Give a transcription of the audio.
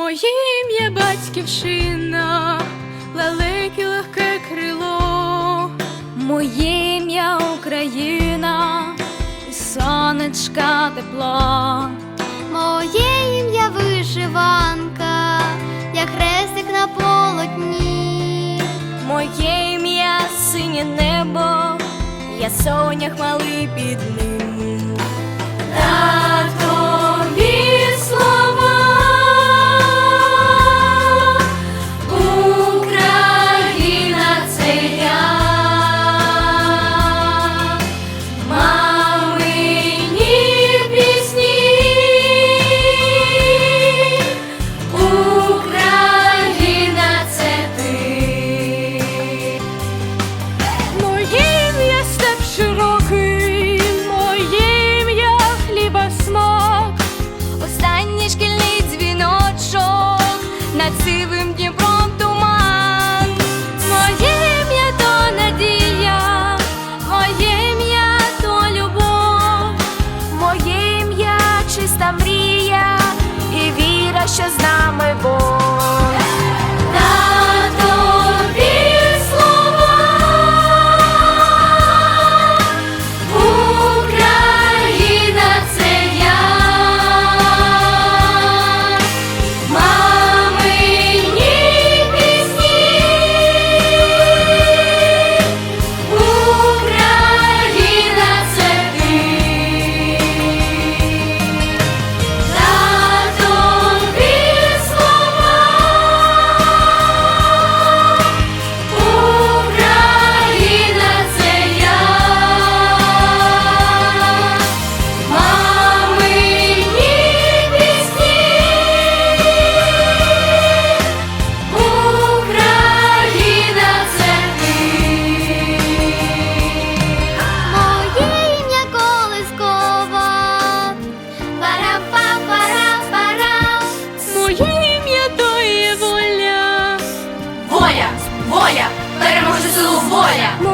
Моїм є батьківщина, лелеке легке крило, моє ім'я Україна, і сонечка тепла, моє ім'я вишиванка, як хрестик на полотні, моє ім'я синє небо, я соня малий під ним. 妈呀。